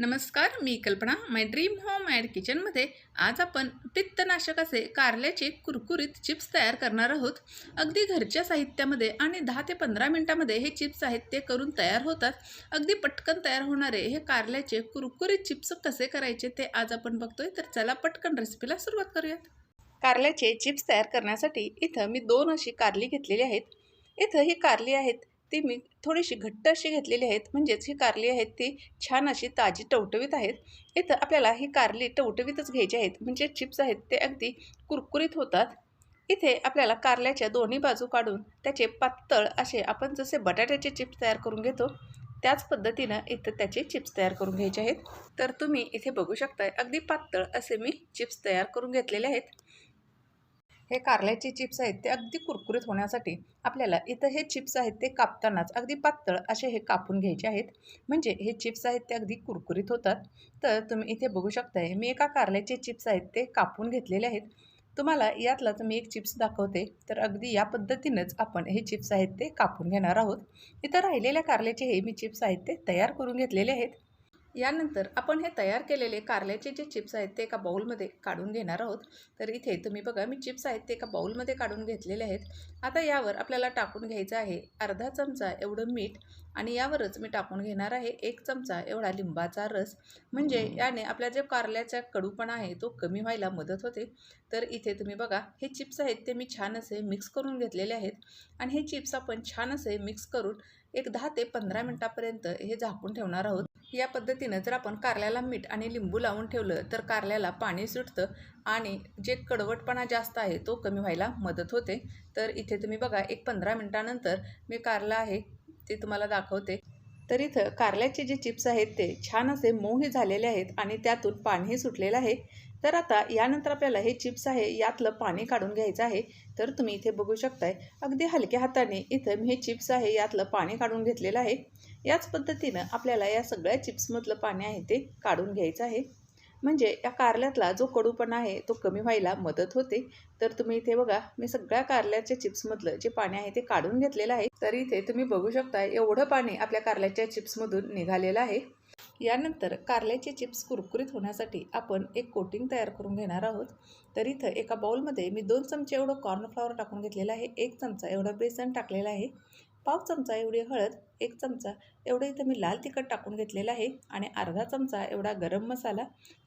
नमस्कार मी कल्पना. माय dream home and किचनमध्ये आज आपण पित्तनाशक असे कारल्याचे कुरकुरीत चिप्स तयार करणार आहोत. अगदी घरच्या साहित्यामध्ये आणि दहा ते पंधरा मिनटामध्ये हे चिप्स आहेत ते करून तयार होतात. अगदी पटकन तयार होणारे हे कारल्याचे कुरकुरीत चिप्स कसे करायचे ते आज आपण बघतोय. तर चला पटकन रेसिपीला सुरुवात करूयात. कारल्याचे चिप्स तयार करण्यासाठी इथं मी दोन अशी कारली घेतलेली आहेत. इथं ही कारली आहेत ती मी थोडीशी घट्ट अशी घेतलेली आहेत. म्हणजेच ही कारली आहेत ती छान अशी ताजी टवटवीत आहेत. इथं आपल्याला ही कारली टवटवीतच घ्यायची आहेत. म्हणजे चिप्स आहेत ते अगदी कुरकुरीत होतात. इथे आपल्याला कारल्याच्या दोन्ही बाजू काढून त्याचे पातळ असे आपण जसे बटाट्याचे चिप्स तयार करून घेतो त्याच पद्धतीनं इथं त्याचे चिप्स तयार करून घ्यायचे आहेत. तर तुम्ही इथे बघू शकताय अगदी पातळ असे मी चिप्स तयार करून घेतलेले आहेत. हे कारल्याचे चिप्स आहेत ते अगदी कुरकुरीत होण्यासाठी आपल्याला इथं हे चिप्स आहेत ते कापतानाच अगदी पातळ असे हे कापून घ्यायचे आहेत. म्हणजे हे चिप्स आहेत ते अगदी कुरकुरीत होतात. तर तुम्ही इथे बघू शकताय मी एका कारल्याचे चिप्स आहेत ते कापून घेतलेले आहेत. तुम्हाला यातलाच मी एक चिप्स दाखवते. तर अगदी या पद्धतीनंच आपण हे चिप्स आहेत ते कापून घेणार आहोत. इथं राहिलेल्या कारल्याचे हे मी चिप्स आहेत ते तयार करून घेतलेले आहेत. यानंतर आपण हे तयार केलेले कारल्याचे जे चिप्स आहेत ते एका बाऊलमध्ये काढून घेणार आहोत. तर इथे तुम्ही बघा मी चिप्स आहेत ते एका बाऊलमध्ये काढून घेतलेले आहेत. आता यावर आपल्याला टाकून घ्यायचं आहे अर्धा चमचा एवढं मीठ आणि यावरच मी टाकून घेणार आहे एक चमचा एवढा लिंबाचा रस. म्हणजे याने आपल्या जे कारल्याचा कडूपणा आहे तो कमी व्हायला मदत होते. तर इथे तुम्ही बघा हे चिप्स आहेत ते मी छान असे मिक्स करून घेतलेले आहेत. आणि हे चिप्स आपण छान असे मिक्स करून एक दहा ते पंधरा मिनटापर्यंत हे झाकून ठेवणार आहोत. या पद्धतीनं जर आपण कारल्याला मीठ आणि लिंबू लावून ठेवलं तर कारल्याला पाणी सुटतं आणि जे कडवटपणा जास्त आहे तो कमी व्हायला मदत होते. तर इथे तुम्ही बघा एक पंधरा मिनटानंतर मी कारला आहे ते तुम्हाला दाखवते. तर इथं कारल्याचे जे चिप्स आहेत ते छान असे मऊही झालेले आहेत आणि त्यातून पाणीही सुटलेलं आहे. तर आता यानंतर आपल्याला हे चिप्स आहे यातलं पाणी काढून घ्यायचं आहे. तर तुम्ही इथे बघू शकताय अगदी हलक्या हाताने इथं मी हे चिप्स आहे यातलं पाणी काढून घेतलेलं आहे. याच पद्धतीनं आपल्याला या सगळ्या चिप्समधलं पाणी आहे ते काढून घ्यायचं आहे. म्हणजे या कारल्यातला जो कडूपणा आहे तो कमी व्हायला मदत होते. तर तुम्ही इथे बघा मी सगळ्या कारल्याच्या चिप्समधलं जे पाणी आहे ते काढून घेतलेलं आहे. तर इथे तुम्ही बघू शकता एवढं पाणी आपल्या कारल्याच्या चिप्समधून निघालेलं आहे. यानंतर कारल्याचे चिप्स कुरकुरीत होण्यासाठी आपण एक कोटिंग तयार करून घेणार आहोत. तर इथं एका बाउलमध्ये मी दोन चमचे एवढं कॉर्नफ्लॉवर टाकून घेतलेलं आहे एक चमचा एवढं बेसन टाकलेलं आहे. पाव चमचा एवढी हळद एक चमचा एवढं इथं मी लाल तिखट टाकून घेतलेलं आहे आणि अर्धा चमचा एवढा गरम मसाला.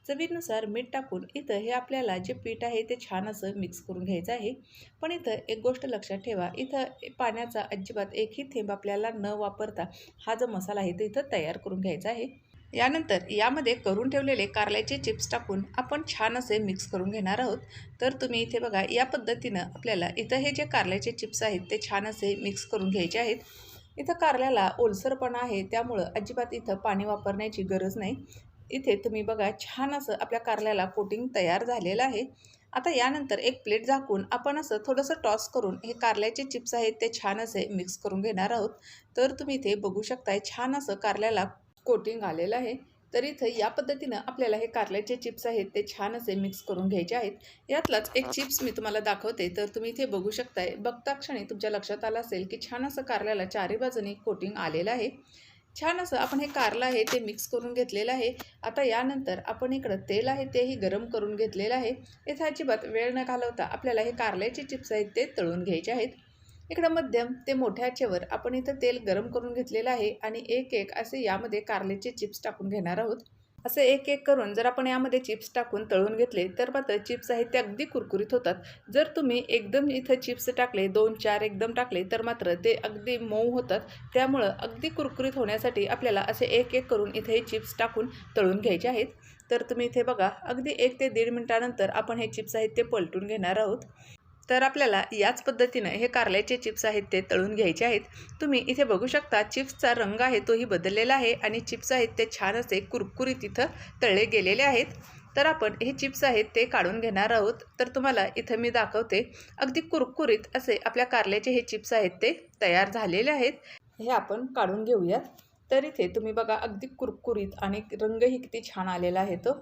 चवीनुसार मीठ टाकून इथं हे आपल्याला जे पीठ आहे ते छान असं मिक्स करून घ्यायचं आहे. पण इथं एक गोष्ट लक्षात ठेवा इथं पाण्याचा अजिबात एकही थेंब आपल्याला न वापरता हा जो मसाला आहे तो इथं तयार करून घ्यायचा आहे. यानंतर यामध्ये करून ठेवलेले कारल्याचे चिप्स टाकून आपण छान असे मिक्स करून घेणार आहोत. तर तुम्ही इथे बघा या पद्धतीनं आपल्याला इथं हे जे कारल्याचे चिप्स आहेत ते छान असे मिक्स करून घ्यायचे आहेत. इथं कारल्याला ओलसरपणा आहे त्यामुळं अजिबात इथं पाणी वापरण्याची गरज नाही. इथे तुम्ही बघा छान असं आपल्या कारल्याला कोटिंग तयार झालेलं आहे. आता यानंतर एक प्लेट झाकून आपण असं थोडंसं टॉस करून हे कारल्याचे चिप्स आहेत ते छान असे मिक्स करून घेणार आहोत. तर तुम्ही इथे बघू शकताय छान असं कारल्याला कोटिंग आलेलं आहे. तर इथं या पद्धतीनं आपल्याला हे कारल्याचे चिप्स आहेत ते छान असे मिक्स करून घ्यायचे आहेत. यातलाच एक चिप्स मी तुम्हाला दाखवते. तर तुम्ही इथे बघू शकताय बघता क्षणी तुमच्या लक्षात आलं असेल की छान असं कारल्याला चारी बाजूने कोटिंग आलेलं आहे. छान असं आपण हे कारलं आहे ते मिक्स करून घेतलेलं आहे. आता यानंतर आपण इकडं तेल आहे तेही गरम करून घेतलेलं आहे. इथं अजिबात वेळ न घालवता आपल्याला हे कारल्याचे चिप्स आहेत ते तळून घ्यायचे आहेत. इकडं मध्यम ते मोठ्या आचेवर आपण इथं तेल गरम करून घेतलेलं आहे आणि एक एक असे यामध्ये कारलेचे चिप्स टाकून घेणार आहोत. असे एक एक करून जर आपण यामध्ये चिप्स टाकून तळून घेतले तर मात्र चिप्स आहेत ते अगदी कुरकुरीत होतात. जर तुम्ही एकदम इथं चिप्स टाकले दोन चार एकदम टाकले तर मात्र ते अगदी मऊ होतात. त्यामुळं अगदी कुरकुरीत होण्यासाठी आपल्याला असे एक एक करून इथे हे चिप्स टाकून तळून घ्यायचे आहेत. तर तुम्ही इथे बघा अगदी एक ते दीड मिनटानंतर आपण हे चिप्स आहेत ते पलटून घेणार आहोत. तर आपल्याला याच पद्धतीनं हे कारल्याचे चिप्स आहेत ते तळून घ्यायचे आहेत. तुम्ही इथे बघू शकता चिप्सचा रंग आहे तोही बदललेला आहे आणि चिप्स आहेत ते छान असे कुरकुरीत इथं तळले गेलेले आहेत. तर आपण हे चिप्स आहेत ते काढून घेणार आहोत. तर तुम्हाला इथं मी दाखवते अगदी कुरकुरीत असे आपल्या कारल्याचे हे चिप्स आहेत ते तयार झालेले आहेत. हे आपण काढून घेऊयात. तर इथे तुम्ही बघा अगदी कुरकुरीत आणि रंगही किती छान आलेला आहे तो.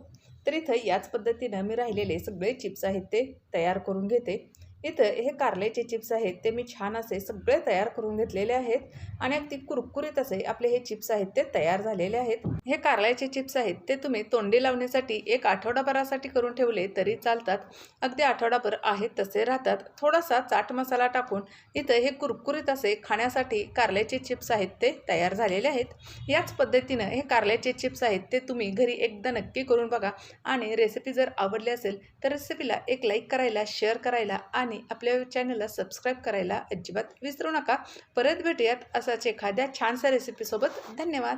तर इथं याच पद्धतीनं मी राहिलेले सगळे चिप्स आहेत ते तयार करून घेते. इथं हे कारल्याचे चिप्स आहेत ते मी छान असे सगळे तयार करून घेतलेले आहेत आणि अगदी कुरकुरीत असे आपले हे चिप्स आहेत ते तयार झालेले आहेत. हे कारल्याचे चिप्स आहेत ते तुम्ही तोंडी लावण्यासाठी एक आठवडाभरासाठी करून ठेवले तरी चालतात. अगदी आठवडाभर आहेत तसे राहतात. थोडासा चाट मसाला टाकून इथं हे कुरकुरीत असे खाण्यासाठी कारल्याचे चिप्स आहेत ते तयार झालेले आहेत. याच पद्धतीनं हे कारल्याचे चिप्स आहेत ते तुम्ही घरी एकदा नक्की करून बघा. आणि रेसिपी जर आवडली असेल तर रेसिपीला एक लाईक करायला शेअर करायला आणि आपल्या चॅनलला सबस्क्राईब करायला अजिबात विसरू नका. परत भेटूयात असाच एखाद्या छानशा रेसिपीसोबत धन्यवाद.